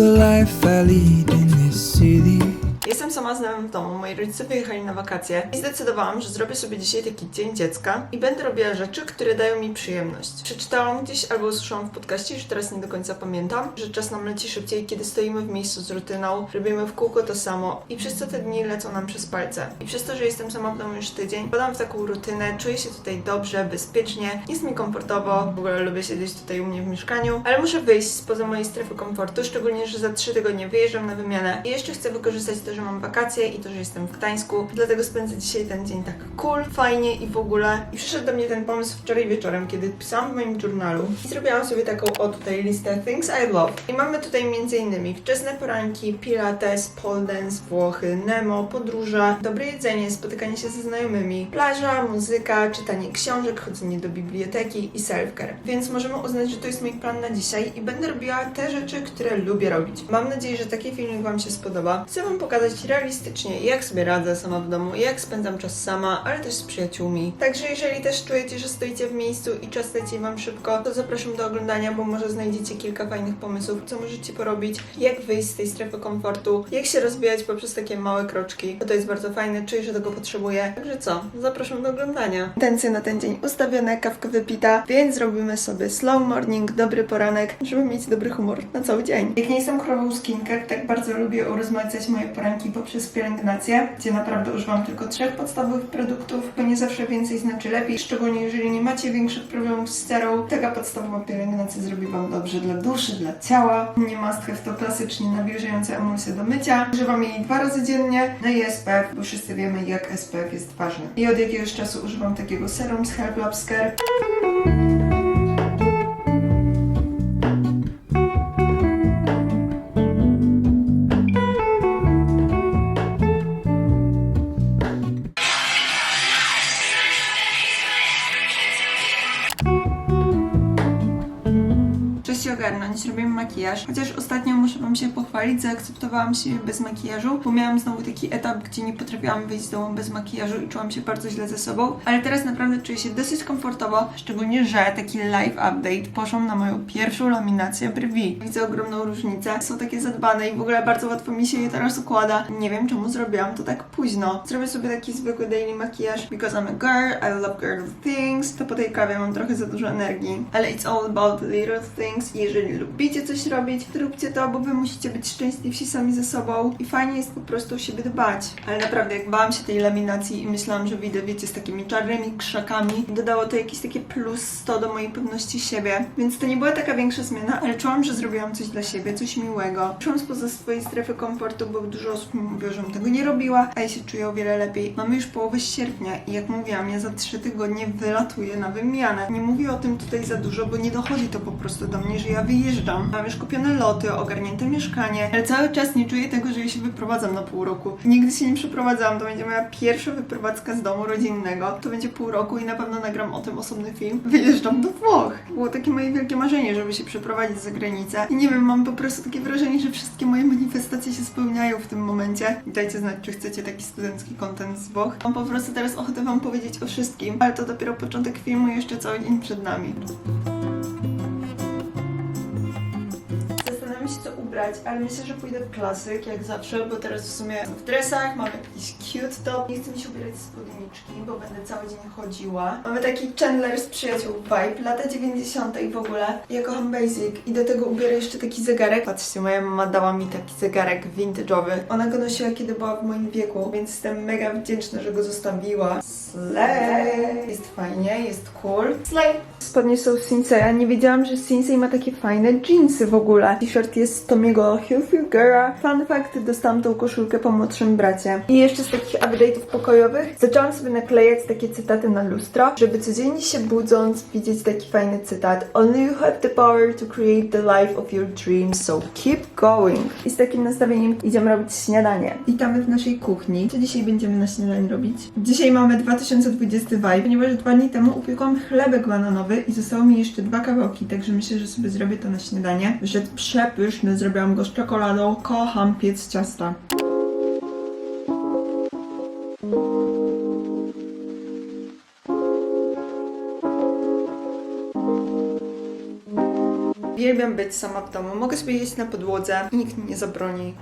the life I lead in this city. Sama z w domu, moi rodzice wyjechali na wakacje i zdecydowałam, że zrobię sobie dzisiaj taki dzień dziecka i będę robiła rzeczy, które dają mi przyjemność. Przeczytałam gdzieś albo usłyszałam w podcaście, że teraz nie do końca pamiętam, że czas nam leci szybciej, kiedy stoimy w miejscu z rutyną, robimy w kółko to samo i przez co te dni lecą nam przez palce. I przez to, że jestem sama w domu już tydzień, podam w taką rutynę, czuję się tutaj dobrze, bezpiecznie, jest mi komfortowo, w ogóle lubię siedzieć tutaj u mnie w mieszkaniu, ale muszę wyjść spoza mojej strefy komfortu, szczególnie, że za trzy tygodnie wyjeżdżam na wymianę i jeszcze chcę wykorzystać to, że mam wakacje i to, że jestem w Gdańsku, dlatego spędzę dzisiaj ten dzień tak cool, fajnie i w ogóle. I przyszedł do mnie ten pomysł wczoraj wieczorem, kiedy pisałam w moim journalu i zrobiłam sobie taką o tutaj listę Things I Love. I mamy tutaj m.in. wczesne poranki, pilates, pole dance, Włochy, Nemo, podróże, dobre jedzenie, spotykanie się ze znajomymi, plaża, muzyka, czytanie książek, chodzenie do biblioteki i self-care. Więc możemy uznać, że to jest mój plan na dzisiaj i będę robiła te rzeczy, które lubię robić. Mam nadzieję, że taki filmik Wam się spodoba. Chcę Wam pokazać realistycznie, jak sobie radzę sama w domu, jak spędzam czas sama, ale też z przyjaciółmi. Także jeżeli też czujecie, że stoicie w miejscu i czas leci Wam szybko, to zapraszam do oglądania, bo może znajdziecie kilka fajnych pomysłów, co możecie porobić, jak wyjść z tej strefy komfortu, jak się rozwijać poprzez takie małe kroczki, bo to jest bardzo fajne, czuję, że tego potrzebuję. Także co, zapraszam do oglądania. Intencje na ten dzień ustawione, kawka wypita, więc zrobimy sobie slow morning, dobry poranek, żeby mieć dobry humor na cały dzień. Jak nie jestem krową skincare, tak bardzo lubię urozmaicać moje poranki poprzez pielęgnację, gdzie naprawdę używam tylko trzech podstawowych produktów, bo nie zawsze więcej znaczy lepiej, szczególnie jeżeli nie macie większych problemów z cerą. Taka podstawowa pielęgnacja zrobi Wam dobrze dla duszy, dla ciała. Nie have to klasycznie nawilżająca emulsja do mycia. Używam jej dwa razy dziennie, no i SPF, bo wszyscy wiemy jak SPF jest ważny. I od jakiegoś czasu używam takiego serum z Help Labs. Ogarnąć, zrobimy makijaż. Chociaż ostatnio muszę Wam się pochwalić, zaakceptowałam się bez makijażu, bo miałam znowu taki etap, gdzie nie potrafiłam wyjść z domu bez makijażu i czułam się bardzo źle ze sobą. Ale teraz naprawdę czuję się dosyć komfortowo, szczególnie, że taki live update poszłam na moją pierwszą laminację brwi. Widzę ogromną różnicę, są takie zadbane i w ogóle bardzo łatwo mi się je teraz układa. Nie wiem czemu zrobiłam to tak późno. Zrobię sobie taki zwykły daily makijaż, because I'm a girl, I love girl things. To po tej kawie mam trochę za dużo energii, ale it's all about little things. I jeżeli lubicie coś robić, to róbcie to, bo wy musicie być szczęśliwsi sami ze sobą i fajnie jest po prostu o siebie dbać. Ale naprawdę, jak bałam się tej laminacji i myślałam, że wyjdę, wiecie, z takimi czarnymi krzakami, dodało to jakieś takie plus 100 do mojej pewności siebie. Więc to nie była taka większa zmiana, ale czułam, że zrobiłam coś dla siebie, coś miłego. Czułam spoza swojej strefy komfortu, bo dużo osób mi mówiło, żebym tego nie robiła, a ja się czuję o wiele lepiej. Mamy już połowę sierpnia i jak mówiłam, ja za 3 tygodnie wylatuję na wymianę. Nie mówię o tym tutaj za dużo, bo nie dochodzi to po prostu do mnie, że ja wyjeżdżam. Mam już kupione loty, ogarnięte mieszkanie, ale cały czas nie czuję tego, że ja się wyprowadzam na pół roku. Nigdy się nie przeprowadzałam, to będzie moja pierwsza wyprowadzka z domu rodzinnego. To będzie pół roku i na pewno nagram o tym osobny film. Wyjeżdżam do Włoch. Było takie moje wielkie marzenie, żeby się przeprowadzić za granicę. I nie wiem, mam po prostu takie wrażenie, że wszystkie moje manifestacje się spełniają w tym momencie. Dajcie znać, czy chcecie taki studencki content z Włoch. Mam po prostu teraz ochotę Wam powiedzieć o wszystkim, ale to dopiero początek filmu jeszcze cały dzień przed nami. Ubrać, ale myślę, że pójdę w klasyk, jak zawsze, bo teraz w sumie w dresach, mam jakiś cute top. Nie chcę mi się ubierać w spódniczki, bo będę cały dzień chodziła. Mamy taki Chandler z przyjaciół vibe, lata 90. w ogóle. Ja kocham basic i do tego ubiorę jeszcze taki zegarek. Patrzcie, moja mama dała mi taki zegarek vintage'owy. Ona go nosiła, kiedy była w moim wieku, więc jestem mega wdzięczna, że go zostawiła. Slay! Jest fajnie, jest cool. Slay! Spodnie są Sinseya. Nie wiedziałam, że Sinsei ma takie fajne jeansy w ogóle. T-shirt jest z Tomiego Hilfigera. Fun fact, dostałam tą koszulkę po młodszym bracie. I jeszcze z takich update'ów pokojowych zaczęłam sobie naklejać takie cytaty na lustro, żeby codziennie się budząc widzieć taki fajny cytat. Only you have the power to create the life of your dreams, so keep going. I z takim nastawieniem idziemy robić śniadanie. Witamy w naszej kuchni. Co dzisiaj będziemy na śniadanie robić? Dzisiaj mamy 2020 vibe, ponieważ dwa dni temu upiekłam chlebek bananowy i zostało mi jeszcze dwa kawałki, także myślę, że sobie zrobię to na śniadanie. Wyszedł przepyszny, zrobiłam go z czekoladą. Kocham piec ciasta. Uwielbiam być sama w domu. Mogę sobie jeść na podłodze. Nikt mi nie zabroni.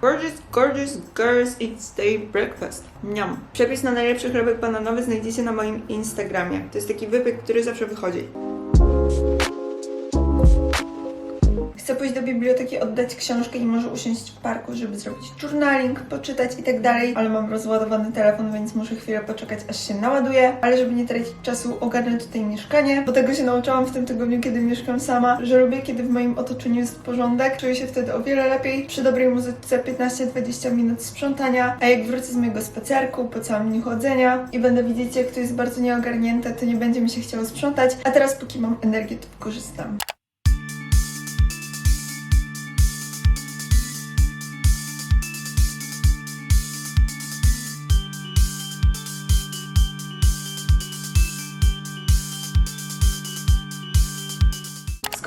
Gorgeous, gorgeous girls eat day breakfast. Niam. Przepis na najlepszy chlebek bananowy znajdziecie na moim Instagramie. To jest taki wypiek, który zawsze wychodzi. Do biblioteki, oddać książkę i może usiąść w parku, żeby zrobić journaling, poczytać i tak dalej, ale mam rozładowany telefon, więc muszę chwilę poczekać, aż się naładuje, ale żeby nie tracić czasu, ogarnę tutaj mieszkanie, bo tego się nauczyłam w tym tygodniu, kiedy mieszkam sama, że lubię, kiedy w moim otoczeniu jest porządek, czuję się wtedy o wiele lepiej, przy dobrej muzyce 15-20 minut sprzątania, a jak wrócę z mojego spacerku, po całym dniu chodzenia i będę widzieć, jak to jest bardzo nieogarnięte, to nie będzie mi się chciało sprzątać, a teraz póki mam energię, to korzystam.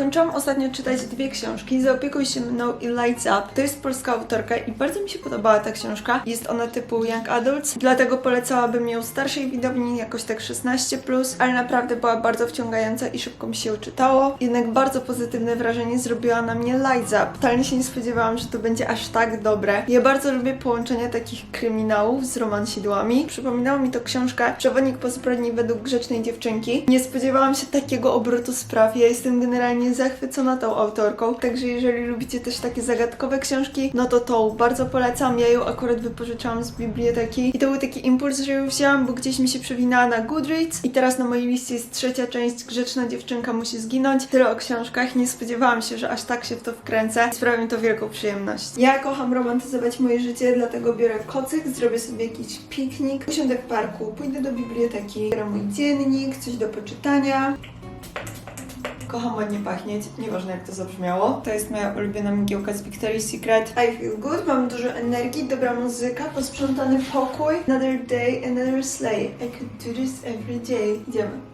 Skończyłam ostatnio czytać dwie książki. Zaopiekuj się mną i Lights Up. To jest polska autorka i bardzo mi się podobała ta książka. Jest ona typu Young Adults, dlatego polecałabym ją starszej widowni, jakoś tak 16+, ale naprawdę była bardzo wciągająca i szybko mi się czytało. Jednak bardzo pozytywne wrażenie zrobiła na mnie Lights Up. Totalnie się nie spodziewałam, że to będzie aż tak dobre. Ja bardzo lubię połączenia takich kryminałów z romansidłami. Przypominało mi to książka Przewodnik po zbrodni według grzecznej dziewczynki. Nie spodziewałam się takiego obrotu spraw. Ja jestem generalnie zachwycona tą autorką, także jeżeli lubicie też takie zagadkowe książki, no to tą bardzo polecam. Ja ją akurat wypożyczałam z biblioteki i to był taki impuls, że ją wzięłam, bo gdzieś mi się przewinęła na Goodreads i teraz na mojej liście jest trzecia część Grzeczna dziewczynka musi zginąć. Tyle o książkach. Nie spodziewałam się, że aż tak się w to wkręcę. Sprawia mi to wielką przyjemność. Ja kocham romantyzować moje życie, dlatego biorę kocyk, zrobię sobie jakiś piknik, usiądę w parku, pójdę do biblioteki, biorę mój dziennik, coś do poczytania. Kocham ładnie pachnieć, nieważne jak to zabrzmiało. To jest moja ulubiona mgiełka z Victoria's Secret. I feel good, mam dużo energii, dobra muzyka, posprzątany pokój. Another day, another sleigh. I could do this every day. Idziemy.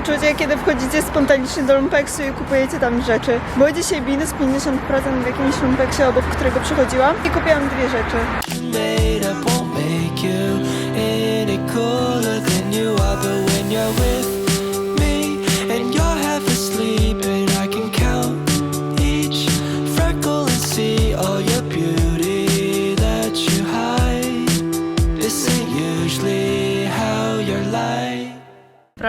Uczucie, kiedy wchodzicie spontanicznie do lumpeksu i kupujecie tam rzeczy. Było dzisiaj minus 50% w jakimś lumpeksie, obok którego przychodziłam i kupiłam dwie rzeczy. you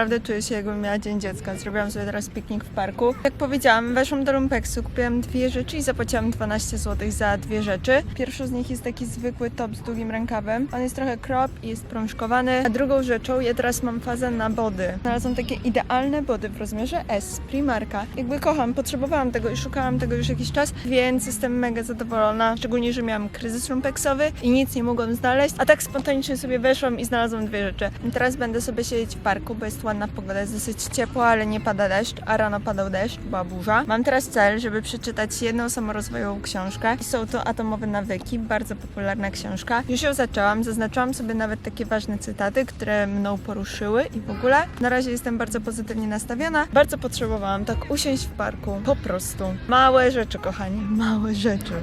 Naprawdę czuję się jakbym miała dzień dziecka. Zrobiłam sobie teraz piknik w parku. Jak powiedziałam, weszłam do lumpeksu, kupiłam dwie rzeczy i zapłaciłam 12 zł za dwie rzeczy. Pierwszą z nich jest taki zwykły top z długim rękawem. On jest trochę crop i jest prążkowany. A drugą rzeczą, ja teraz mam fazę na body. Znalazłam takie idealne body w rozmiarze S, Primarka. Jakby kocham, potrzebowałam tego i szukałam tego już jakiś czas, więc jestem mega zadowolona. Szczególnie, że miałam kryzys lumpeksowy i nic nie mogłam znaleźć. A tak spontanicznie sobie weszłam i znalazłam dwie rzeczy. I teraz będę sobie siedzieć w parku, bo jest ładna pogoda, jest dosyć ciepło, ale nie pada deszcz, a rano padał deszcz, była burza. Mam teraz cel, żeby przeczytać jedną samorozwojową książkę. I są to Atomowe Nawyki, bardzo popularna książka. Już ją zaczęłam, zaznaczyłam sobie nawet takie ważne cytaty, które mną poruszyły i w ogóle. Na razie jestem bardzo pozytywnie nastawiona. Bardzo potrzebowałam tak usiąść w parku, po prostu. Małe rzeczy, kochani, małe rzeczy.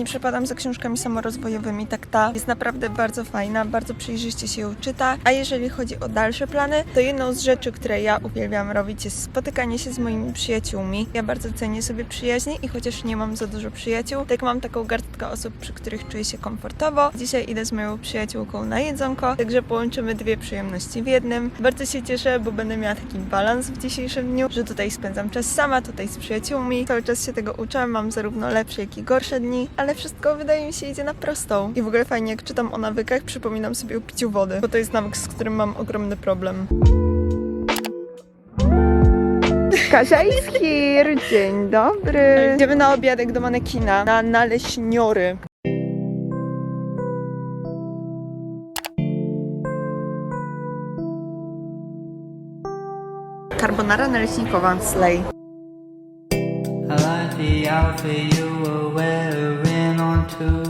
Nie przepadam za książkami samorozwojowymi, tak ta jest naprawdę bardzo fajna, bardzo przejrzyście się ją czyta. A jeżeli chodzi o dalsze plany, to jedną z rzeczy, które ja uwielbiam robić jest spotykanie się z moimi przyjaciółmi. Ja bardzo cenię sobie przyjaźnie i chociaż nie mam za dużo przyjaciół, tak mam taką garstkę osób, przy których czuję się komfortowo. Dzisiaj idę z moją przyjaciółką na jedzonko, także połączymy dwie przyjemności w jednym. Bardzo się cieszę, bo będę miała taki balans w dzisiejszym dniu, że tutaj spędzam czas sama, tutaj z przyjaciółmi. Cały czas się tego uczę, mam zarówno lepsze, jak i gorsze dni, ale wszystko wydaje mi się idzie na prostą. I w ogóle fajnie, jak czytam o nawykach, przypominam sobie o piciu wody, bo to jest nawyk, z którym mam ogromny problem. Kasia i Skir, dzień dobry. Idziemy na obiadek do manekina, na naleśniory. Carbonara naleśnikowa, slay. I like outfit you were wearing on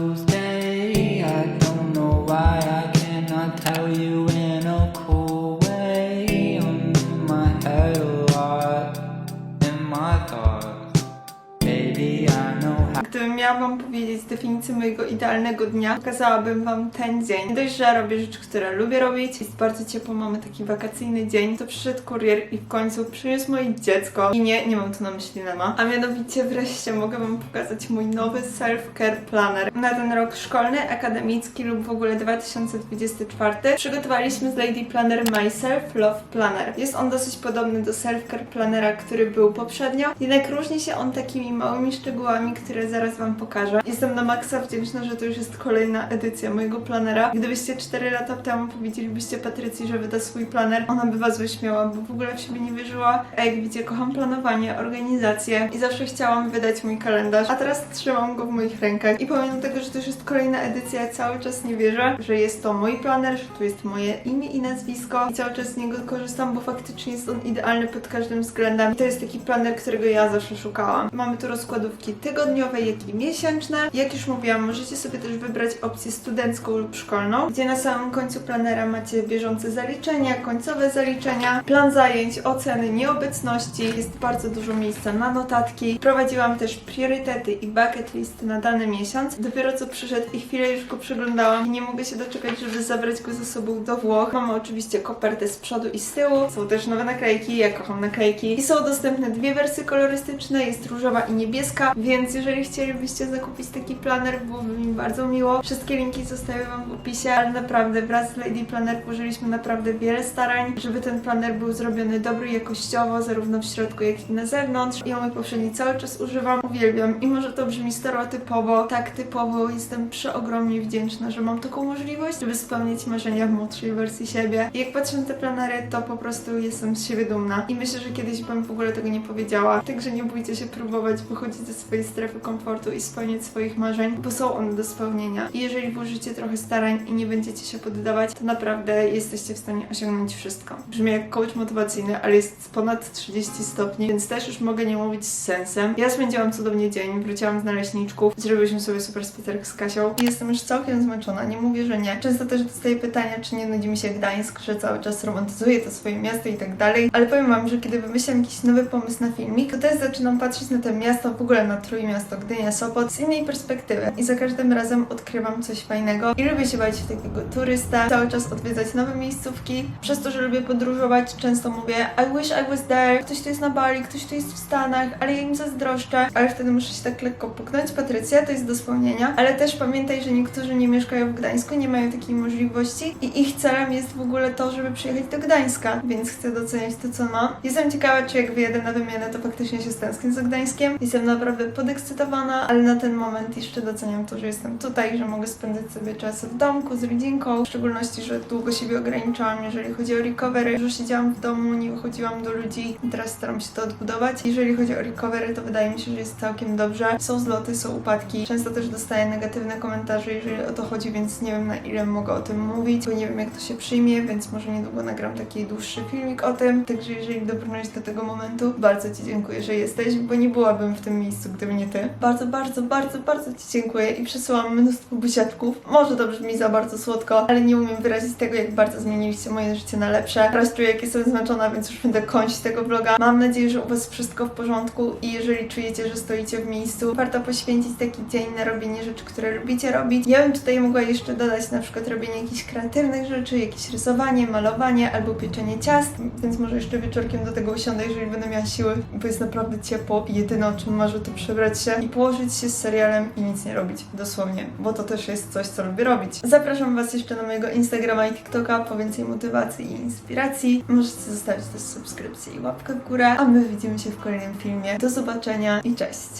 how. Gdybym miała wam powiedzieć definicję mojego idealnego dnia, pokazałabym wam ten dzień. Nie Dość, że robię rzeczy, które lubię robić, jest bardzo ciepło, mamy taki wakacyjny dzień, to przyszedł kurier i w końcu przyniósł moje dziecko. I nie, nie mam tu na myśli Nema. A mianowicie wreszcie mogę wam pokazać mój nowy self-care planner. Na ten rok szkolny, akademicki lub w ogóle 2024 przygotowaliśmy z Lady Planner Myself Love Planner. Jest on dosyć podobny do self-care plannera, który był poprzednio, jednak różni się on takimi małymi szczegółami, które zaraz Wam pokażę. Jestem na maksa wdzięczna, że to już jest kolejna edycja mojego planera. Gdybyście 4 lata temu powiedzielibyście Patrycji, że wyda swój planer, ona by Was wyśmiała, bo w ogóle w siebie nie wierzyła. A jak widzicie, kocham planowanie, organizację i zawsze chciałam wydać mój kalendarz, a teraz trzymam go w moich rękach. I pomimo tego, że to już jest kolejna edycja, ja cały czas nie wierzę, że jest to mój planer, że tu jest moje imię i nazwisko i cały czas z niego korzystam, bo faktycznie jest on idealny pod każdym względem. I to jest taki planer, którego ja zawsze szukałam. Mamy tu rozkładówki tygodniowe, jak i miesięczne. Jak już mówiłam, możecie sobie też wybrać opcję studencką lub szkolną, gdzie na samym końcu planera macie bieżące zaliczenia, końcowe zaliczenia, plan zajęć, oceny nieobecności. Jest bardzo dużo miejsca na notatki. Prowadziłam też priorytety i bucket list na dany miesiąc. Dopiero co przyszedł i chwilę już go przeglądałam i nie mogę się doczekać, żeby zabrać go ze sobą do Włoch. Mamy oczywiście kopertę z przodu i z tyłu. Są też nowe naklejki, ja kocham naklejki. I są dostępne dwie wersje kolorystyczne, jest różowa i niebieska, więc jeżeli chcielibyście zakupić taki planer, byłoby mi bardzo miło. Wszystkie linki zostawię Wam w opisie, ale naprawdę wraz z Lady Planner położyliśmy naprawdę wiele starań, żeby ten planer był zrobiony dobry jakościowo, zarówno w środku, jak i na zewnątrz. Ja mój poprzedni cały czas używam, uwielbiam. I może to brzmi stereotypowo, tak typowo, jestem przeogromnie wdzięczna, że mam taką możliwość, żeby spełnić marzenia w młodszej wersji siebie. I jak patrzę na te planery, to po prostu jestem z siebie dumna. I myślę, że kiedyś bym w ogóle tego nie powiedziała. Także nie bójcie się próbować wychodzić ze swojej strefy komfortu i spełniać swoich marzeń, bo są one do spełnienia. I jeżeli włożycie trochę starań i nie będziecie się poddawać, to naprawdę jesteście w stanie osiągnąć wszystko. Brzmi jak coach motywacyjny, ale jest ponad 30 stopni, więc też już mogę nie mówić z sensem. Ja spędziłam cudownie dzień, wróciłam z naleśniczków, zrobiliśmy sobie super spacerek z Kasią i jestem już całkiem zmęczona, nie mówię, że nie. Często też dostaję pytania, czy nie nudzi mi się Gdańsk, że cały czas romantyzuję to swoje miasto i tak dalej, ale powiem Wam, że kiedy wymyślam jakiś nowy pomysł na filmik, to też zaczynam patrzeć na to miasto, w ogóle na Trójmiasto, Gdynia, Sopot z innej perspektywy i za każdym razem odkrywam coś fajnego i lubię się w takiego turysta, cały czas odwiedzać nowe miejscówki. Przez to, że lubię podróżować, często mówię I wish I was there, ktoś tu jest na Bali, ktoś tu jest w Stanach, ale ja im zazdroszczę, ale wtedy muszę się tak lekko puknąć. Patrycja, to jest do spełnienia, ale też pamiętaj, że niektórzy nie mieszkają w Gdańsku, nie mają takiej możliwości i ich celem jest w ogóle to, żeby przyjechać do Gdańska, więc chcę doceniać to, co mam. Jestem ciekawa, czy jak wyjedę na wymianę, to faktycznie się stęsknię za Gdańskiem. Jestem naprawdę podekscytowana, ale na ten moment jeszcze doceniam to, że jestem tutaj, że mogę spędzać sobie czas w domku z rodzinką, w szczególności, że długo siebie ograniczałam, jeżeli chodzi o recovery, że siedziałam w domu, nie wychodziłam do ludzi teraz staram się to odbudować. Jeżeli chodzi o recovery, to wydaje mi się, że jest całkiem dobrze. Są zloty, są upadki. Często też dostaję negatywne komentarze, jeżeli o to chodzi, więc nie wiem na ile mogę o tym mówić, bo nie wiem jak to się przyjmie, więc może niedługo nagram taki dłuższy filmik o tym. Także jeżeli dobrnąłeś do tego momentu, bardzo Ci dziękuję, że jesteś, bo nie byłabym w tym miejscu, gdyby nie Ty. Bardzo, bardzo, bardzo, bardzo Ci dziękuję i przesyłam mnóstwo buziaczków. Może to brzmi za bardzo słodko, ale nie umiem wyrazić tego, jak bardzo zmieniliście moje życie na lepsze. Teraz czuję, jak jestem zmęczona, więc już będę kończyć tego vloga. Mam nadzieję, że u Was wszystko w porządku i jeżeli czujecie, że stoicie w miejscu, warto poświęcić taki dzień na robienie rzeczy, które lubicie robić. Ja bym tutaj mogła jeszcze dodać na przykład robienie jakichś kreatywnych rzeczy, jakieś rysowanie, malowanie albo pieczenie ciast, więc może jeszcze wieczorkiem do tego usiądę, jeżeli będę miała siły, bo jest naprawdę ciepło i jedyne o czym marzę to przebrać się i położyć się z serialem i nic nie robić, dosłownie, bo to też jest coś, co lubię robić. Zapraszam Was jeszcze na mojego Instagrama i TikToka po więcej motywacji i inspiracji. Możecie zostawić też subskrypcję i łapkę w górę, a my widzimy się w kolejnym filmie. Do zobaczenia i cześć!